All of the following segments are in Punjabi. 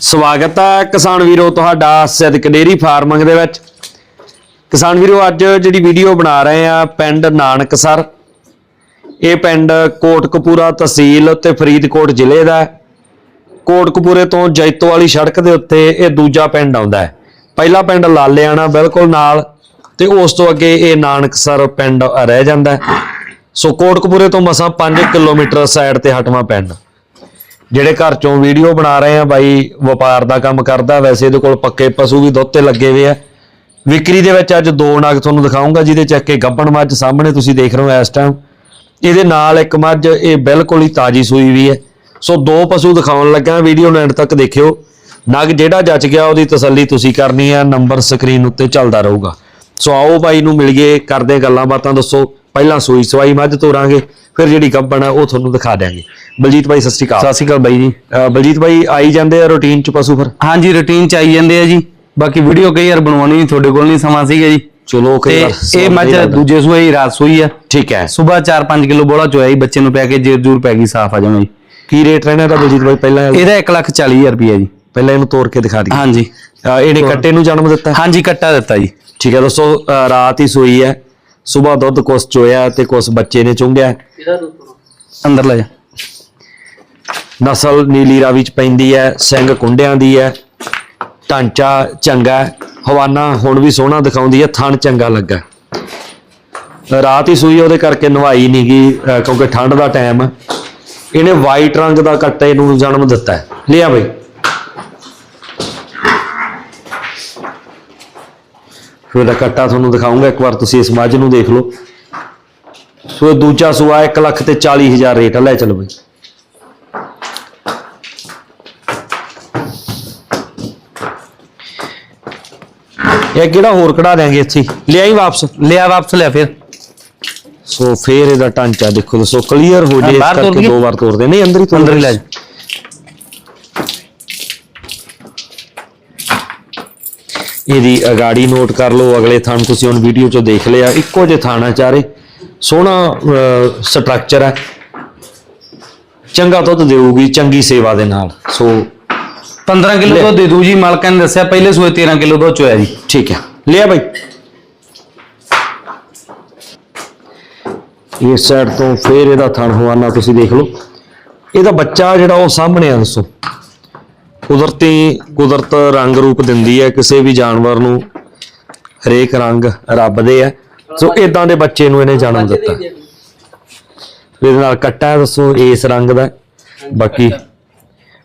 ਸਵਾਗਤ ਹੈ ਕਿਸਾਨ ਵੀਰੋ ਤੁਹਾਡਾ ਸਿੱਧਕ ਡੇਰੀ ਫਾਰਮਿੰਗ ਦੇ ਵਿੱਚ। ਕਿਸਾਨ ਵੀਰੋ, ਅੱਜ ਜਿਹੜੀ ਵੀਡੀਓ ਬਣਾ ਰਹੇ ਆ ਪਿੰਡ ਨਾਨਕਸਰ ਇਹ ਪਿੰਡ ਕੋਟਕਪੂਰਾ ਤਹਿਸੀਲ ਤੇ ਫਰੀਦਕੋਟ ਜ਼ਿਲ੍ਹੇ ਦਾ ਹੈ। ਕੋਟਕਪੂਰੇ ਤੋਂ ਜੈਤੋ ਵਾਲੀ ਸੜਕ ਦੇ ਉੱਤੇ ਇਹ ਦੂਜਾ ਪਿੰਡ ਆਉਂਦਾ ਹੈ। ਪਹਿਲਾ ਪਿੰਡ ਲਾਲਿਆਣਾ ਬਿਲਕੁਲ ਨਾਲ ਤੇ ਉਸ ਤੋਂ ਅੱਗੇ ਇਹ ਨਾਨਕਸਰ ਪਿੰਡ ਰਹਿ ਜਾਂਦਾ ਸੋ ਕੋਟਕਪੂਰੇ ਤੋਂ ਮਸਾਂ 5 ਕਿਲੋਮੀਟਰ ਸਾਈਡ ਤੇ ਹਟਵਾ ਪਿੰਡ। ਜਿਹੜੇ ਘਰ ਚੋਂ ਵੀਡੀਓ ਬਣਾ ਰਹੇ ਆ ਬਾਈ, ਵਪਾਰ ਦਾ ਕੰਮ ਕਰਦਾ, ਵੈਸੇ ਇਹਦੇ ਕੋਲ ਪੱਕੇ ਪਸ਼ੂ ਵੀ ਦੁੱਧ ਤੇ ਲੱਗੇ ਹੋਏ ਆ। ਵਿਕਰੀ ਦੇ ਵਿੱਚ ਅੱਜ ਦੋ ਨਗ ਤੁਹਾਨੂੰ ਦਿਖਾਉਂਗਾ, ਜਿਹਦੇ ਚੱਕ ਕੇ ਗੱਬਣ ਮੱਝ ਸਾਹਮਣੇ ਤੁਸੀਂ ਦੇਖ ਰਹੇ ਹੋ ਇਸ ਟਾਈਮ ਇਹਦੇ ਨਾਲ ਇੱਕ ਮੱਝ, ਇਹ ਬਿਲਕੁਲ ਹੀ ਤਾਜੀ ਸੂਈ ਵੀ ਹੈ। ਸੋ ਦੋ ਪਸ਼ੂ ਦਿਖਾਉਣ ਲੱਗਾ ਵੀਡੀਓ ਨੂੰ ਐਂਡ ਤੱਕ ਦੇਖਿਓ। ਨਗ ਜਿਹੜਾ ਜੱਜ ਗਿਆ, ਉਹਦੀ ਤਸੱਲੀ ਤੁਸੀਂ ਕਰਨੀ ਆ ਨੰਬਰ ਸਕਰੀਨ ਉੱਤੇ ਚੱਲਦਾ ਰਹੂਗਾ। ਸੋ ਆਓ ਬਾਈ ਨੂੰ ਮਿਲੀਏ, ਕਰਦੇ ਗੱਲਾਂ ਬਾਤਾਂ, ਦੱਸੋ, ਪਹਿਲਾਂ ਸੂਈ ਸਵਾਈ ਮੱਝ ਤੋਰਾਂਗੇ ਫਿਰ ਜਿਹੜੀ ਗੱਬਣ ਆ ਉਹ ਤੁਹਾਨੂੰ ਦਿਖਾ ਦਿਆਂਗੇ। ਬਲਜੀਤ ਬਾਈ ਸਤਿ ਸ਼੍ਰੀ ਅਕਾਲ। ਸਤਿ ਸ਼੍ਰੀ ਅਕਾਲ ਬਾਈ ਜੀ। ਬਲਜੀਤ ਬਾਈ ਆਈ ਜਾਂਦੇ ਆ ਰੂਟੀਨ ਚ ਪਸ਼ੂ ਫਿਰ? ਹਾਂਜੀ ਰੁਟੀਨ ਚ ਆਈ ਜਾਂਦੇ ਆ ਜੀ। ਬਾਕੀ ਵੀਡੀਓ ਕਈ ਵਾਰ ਬਣਵਾਉਣੀ ਤੁਹਾਡੇ ਕੋਲ ਨਹੀਂ ਸਮਾਂ ਸੀਗਾ ਜੀ। ਚਲੋ ਕਈ ਵਾਰ ਇਹ ਮੱਝ ਦੂਜੇ ਸੂਏ ਹੀ ਰਾਤ ਸੂਈ ਆ। ਠੀਕ ਹੈ। ਸਵੇਰ 4-5 ਕਿਲੋ ਬੋਲਾ ਚੋਇਆ ਜੀ ਬੱਚੇ ਨੂੰ ਪੈ ਕੇ ਜੇਰ ਜੂਰ ਪੈ ਗਈ ਸਾਫ਼ ਆ ਜਾਣਾ ਜੀ। ਕੀ ਰੇਟ ਰਹਿਣਾ ਇਹਦਾ ਬਲਜੀਤ ਬਾਈ? ਪਹਿਲਾਂ ਇਹਦਾ 140000 ਰੁਪਏ ਜੀ। ਪਹਿਲਾਂ ਇਹਨੂੰ ਤੋੜ ਕੇ ਦਿਖਾ ਦਈਏ। ਹਾਂਜੀ। ਇਹਨੇ ਕੱਟੇ ਨੂੰ ਜਨਮ ਦਿੱਤਾ? ਹਾਂਜੀ ਕੱਟਾ ਦਿੱਤਾ ਜੀ। ਠੀਕ ਹੈ ਦੋਸਤੋ ਰਾਤ ਹੀ ਸੂਈ ਹੈ। ਸਵੇਰ ਦੁੱਧ ਕੁਛ ਚੋਇਆ ਤੇ ਕੁਛ ਬੱਚੇ ਨੇ ਚੁੰਗਿਆ। ਅੰਦਰ ਲੈ ਜਾ। ਨਸਲ ਨੀਲੀ ਰਾਵੀ ਚ ਪੈਂਦੀ ਹੈ ਸਿੰਘ ਕੁੰਡਿਆਂ ਦੀ ਹੈ ਢਾਂਚਾ ਚੰਗਾ ਹਵਾਨਾ ਹੁਣ ਵੀ ਸੋਹਣਾ ਦਿਖਾਉਂਦੀ ਹੈ ਥਣ ਚੰਗਾ ਲੱਗਾ। ਰਾਤ ਹੀ ਸੂਈ ਉਹਦੇ ਕਰਕੇ ਨਵਾਈ ਨਹੀਂ ਗਈ ਕਿਉਂਕਿ ਠੰਡ ਦਾ ਟਾਈਮ ਇਹਨੇ ਵਾਈਟ ਰੰਗ ਦਾ ਕੱਟੇ ਨੂੰ ਜਨਮ ਦਿੱਤਾ ਲਿਆ ਬਈ। ਫਿਰ ਦਾ ਕੱਟਾ ਤੁਹਾਨੂੰ ਦਿਖਾਉਂਗਾ ਇੱਕ ਵਾਰ ਤੁਸੀਂ ਇਸ ਮੱਝ ਨੂੰ ਦੇਖ ਲਓ। ਸੋ ਦੂਜਾ ਸੂਆ 1 ਲੱਖ ਤੇ 40 ਹਜ਼ਾਰ ਰੇਟ ਲੈ ਚਲੋ ਬਈ। ਇਹ ਕਿਹੜਾ ਹੋਰ ਕਢਾ ਦਿਆਂਗੇ ਇੱਥੇ? ਹੀ? ਲਿਆਈ ਵਾਪਸ ਲਿਆ ਵਾਪਸ ਲਿਆ ਫਿਰ। ਸੋ ਫੇਰ ਇਹਦਾ ਢਾਂਚਾ ਦੇਖੋ ਦੱਸੋ ਕਲੀਅਰ ਹੋ ਜੇ ਇਸ ਕਰਕੇ? ਦੋ ਵਾਰ ਤੋੜਦੇ ਨਹੀਂ ਅੰਦਰ ਹੀ ਤੋੜ ਅੰਦਰ ਹੀ ਲੈ ਜਾ ਇਹਦੀ ਅਗਾੜੀ ਨੋਟ ਕਰ ਲਓ ਅਗਲੇ ਥਣ ਤੁਸੀਂ ਹੁਣ ਵੀਡੀਓ 'ਚ ਦੇਖ ਲਿਆ ਇੱਕੋ ਜਿਹੇ ਥਾਣਾ ਚਾਰੇ। ਸੋਹਣਾ ਸਟਰਕਚਰ ਹੈ। ਚੰਗਾ ਦੁੱਧ ਦੇਊਗੀ ਚੰਗੀ ਸੇਵਾ ਦੇ ਨਾਲ। ਸੋ 15 ਕਿਲੋ ਦੁੱਧ ਦੇ ਦੂ ਜੀ ਮਾਲਕਾਂ ਨੇ ਦੱਸਿਆ ਪਹਿਲੇ ਸੂਏ 13 ਕਿਲੋ ਦੁੱਧ ਚੋਇਆ ਜੀ। ਠੀਕ ਹੈ ਲਿਆ ਬਾਈ। ਇਸ ਸਾਈਡ ਤੋਂ ਫੇਰ ਇਹਦਾ ਥਣ ਹਵਾਨਾ ਤੁਸੀਂ ਦੇਖ ਲਓ। ਇਹਦਾ ਬੱਚਾ ਜਿਹੜਾ ਉਹ ਸਾਹਮਣੇ ਆ ਦੱਸੋ। ਕੁਦਰਤੀ ਕੁਦਰਤ ਰੰਗ ਰੂਪ ਦਿੰਦੀ ਹੈ ਕਿਸੇ ਵੀ ਜਾਨਵਰ ਨੂੰ ਹਰੇਕ ਰੰਗ ਰੱਬ ਦੇ ਹੈ। ਸੋ ਇਦਾਂ ਦੇ ਬੱਚੇ ਨੂੰ ਇਹਨੇ ਜਨਮ ਦਿੱਤਾ। ਇਹਦੇ ਨਾਲ ਕੱਟਾ ਹੈ ਦੱਸੋ ਇਸ ਰੰਗ ਦਾ ਹੈ। ਬਾਕੀ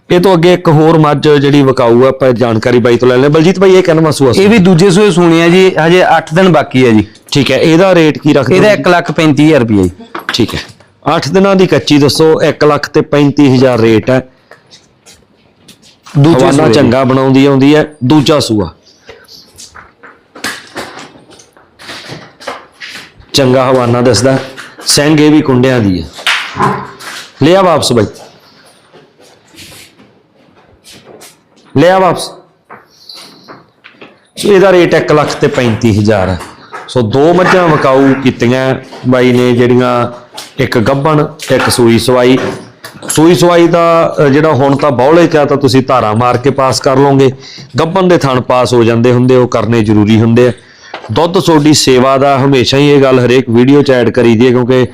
ਇਹ ਤੋਂ ਅੱਗੇ ਇੱਕ ਹੋਰ ਮੱਝ ਜਿਹੜੀ ਵਿਕਾਊ ਆ ਆਪਾਂ ਜਾਣਕਾਰੀ ਬਾਈ ਤੋਂ ਲੈ ਲੈਂਦੇ ਬਲਜੀਤ ਬਾਈ ਇਹ ਕਹਿੰਦਾ ਸੂਆ ਇਹ ਵੀ ਦੂਜੇ ਸੂਏ ਸੁਣੀ ਆ ਜੀ ਹਜੇ 8 ਦਿਨ ਬਾਕੀ ਆ ਜੀ। ਠੀਕ ਹੈ ਇਹਦਾ ਰੇਟ ਕੀ ਰੱਖਦੇ ਇਹਦਾ ਹੋ? 135000 ਰੁਪਏ ਜੀ। ਠੀਕ ਹੈ। 8 ਦਿਨਾਂ ਦੀ ਕੱਚੀ ਦੱਸੋ 1 ਲੱਖ ਤੇ 35000 ਰੇਟ ਹੈ। ਦੂਜੇ ਹਵਾਨਾ ਸੂਏ। ਚੰਗਾ ਬਣਾਉਂਦੀ ਆਉਂਦੀ ਹੈ ਦੂਜਾ ਸੂਆ। ਚੰਗਾ ਹਵਾਨਾ ਦੱਸਦਾ ਸਿੰਘ ਇਹ ਵੀ ਕੁੰਡਿਆਂ ਦੀ ਹੈ। ਲਿਆ ਵਾਪਸ ਬਾਈ। ਲਿਆ ਵਾਪਸ। ਸੋ ਇਹਦਾ ਰੇਟ 1 ਲੱਖ ਤੇ 35000 ਹੈ। ਸੋ ਦੋ ਮੱਝਾਂ ਵਕਾਊ ਕੀਤੀਆਂ ਬਾਈ ਨੇ ਜਿਹੜੀਆਂ ਇੱਕ ਗੱਬਣ ਇੱਕ ਸੂਈ ਸਵਾਈ ਸੂਈ ਸਵਾਈ ਦਾ ਜਿਹੜਾ ਹੁਣ ਤਾਂ ਬੌਲੇ ਚ ਆ ਤਾਂ ਤੁਸੀਂ ਧਾਰਾ ਮਾਰ ਕੇ ਪਾਸ ਕਰ ਲਓਗੇ। ਗੱਬਣ ਦੇ ਥਣ ਪਾਸ ਹੋ ਜਾਂਦੇ ਹੁੰਦੇ, ਉਹ ਕਰਨੇ ਜ਼ਰੂਰੀ ਹੁੰਦੇ ਆ। ਦੁੱਧ ਸੋਡੀ ਸੇਵਾ ਦਾ ਹਮੇਸ਼ਾ ਹੀ ਇਹ ਗੱਲ ਹਰੇਕ ਵੀਡੀਓ ਚ ਐਡ ਕਰੀਦੀ ਹੈ, ਕਿਉਂਕਿ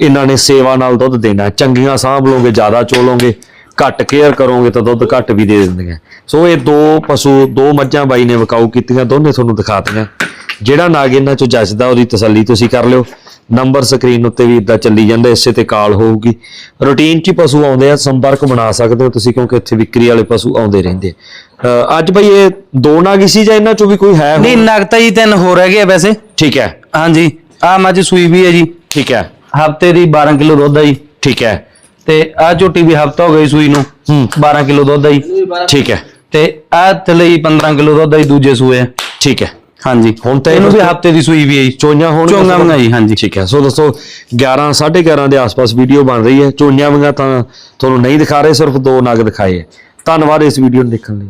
ਇਹਨਾਂ ਨੇ ਸੇਵਾ ਨਾਲ ਦੁੱਧ ਦੇਣਾ। ਚੰਗੀਆਂ ਸਾਂਭ ਲਓਗੇ, ਜ਼ਿਆਦਾ ਚੋਲੋਗੇ ਘੱਟ ਕੇਅਰ ਕਰੋਗੇ ਤਾਂ ਦੁੱਧ ਘੱਟ ਵੀ ਦੇ ਦਿੰਦੀਆਂ ਸੋ ਇਹ ਦੋ ਪਸ਼ੂ, ਦੋ ਮੱਝਾਂ ਬਾਈ ਨੇ ਵਿਕਾਊ ਕੀਤੀਆਂ, ਦੋਨੇ ਤੁਹਾਨੂੰ ਦਿਖਾਤੀਆਂ ਜਿਹੜਾ ਨਾਗ ਇਹਨਾਂ ਚੋਂ ਜੱਜਦਾ, ਉਹਦੀ ਤਸੱਲੀ ਤੁਸੀਂ ਕਰ ਲਿਓ। ਨੰਬਰ ਸਕਰੀਨ ਉੱਤੇ ਵੀ ਇਦਾਂ ਚੱਲੀ ਜਾਂਦਾ ਇਸੇ ਤੇ ਕਾਲ ਹੋਊਗੀ। ਰੂਟੀਨ 'ਚ ਹੀ ਪਸ਼ੂ ਆਉਂਦੇ ਆ ਸੰਪਰਕ ਬਣਾ ਸਕਦੇ ਹੋ ਤੁਸੀਂ ਕਿਉਂਕਿ ਇੱਥੇ ਵਿਕਰੀ ਵਾਲੇ ਪਸ਼ੂ ਆਉਂਦੇ ਰਹਿੰਦੇ ਆ। ਅੱਜ ਬਈ ਇਹ ਦੋ ਨਾਗ ਸੀ ਜਾਂ ਇਹਨਾਂ ਚੋਂ ਵੀ ਕੋਈ ਹੈ ਨਹੀਂ ਹੋਰ? ਨਗਤਾ ਜੀ ਤਿੰਨ ਹੋ ਰਹਿ ਗਏ ਵੈਸੇ। ਠੀਕ ਹੈ। ਹਾਂਜੀ ਆ ਮੱਝ ਸੂਈ ਵੀ ਹੈ ਜੀ। ਠੀਕ ਹੈ। ਹਫ਼ਤੇ ਦੀ 12 ਕਿਲੋ ਦੁੱਧ ਆ ਜੀ। ਠੀਕ ਹੈ। ਤੇ ਆ ਝੋਟੀ ਵੀ ਹਫਤਾ ਹੋ ਗਈ ਸੂਈ ਨੂੰ। ਹੂੰ। 12 ਕਿਲੋ ਦੁੱਧ ਆ ਜੀ। ਠੀਕ ਹੈ। ਤੇ ਆ ਥਲੇ 15 ਕਿਲੋ ਦੁੱਧ ਆ ਜੀ ਦੂਜੇ ਸੂਏ ਆ। ਠੀਕ ਹੈ। ਹਾਂਜੀ। ਹੁਣ ਤਾਂ ਇਹਨੂੰ ਵੀ ਹਫ਼ਤੇ ਦੀ ਸੂਈ ਵੀ ਜੀ ਚੋਈਆਂ ਹੋਣ ਵਾਂਗਾਂ ਜੀ, ਹਾਂਜੀ। ਠੀਕ ਹੈ ਸੋ ਦੋਸਤੋ 11 11:30 ਦੇ ਆਸ-ਪਾਸ ਵੀਡੀਓ ਬਣ ਰਹੀ ਹੈ। ਚੋਈਆਂ ਵੰਗਾ ਤਾਂ ਤੁਹਾਨੂੰ ਨਹੀਂ ਦਿਖਾ ਰਹੇ ਸਿਰਫ ਦੋ ਨਗ ਦਿਖਾਏ ਧੰਨਵਾਦ ਇਸ ਵੀਡੀਓ ਨੂੰ ਦੇਖਣ ਲਈ।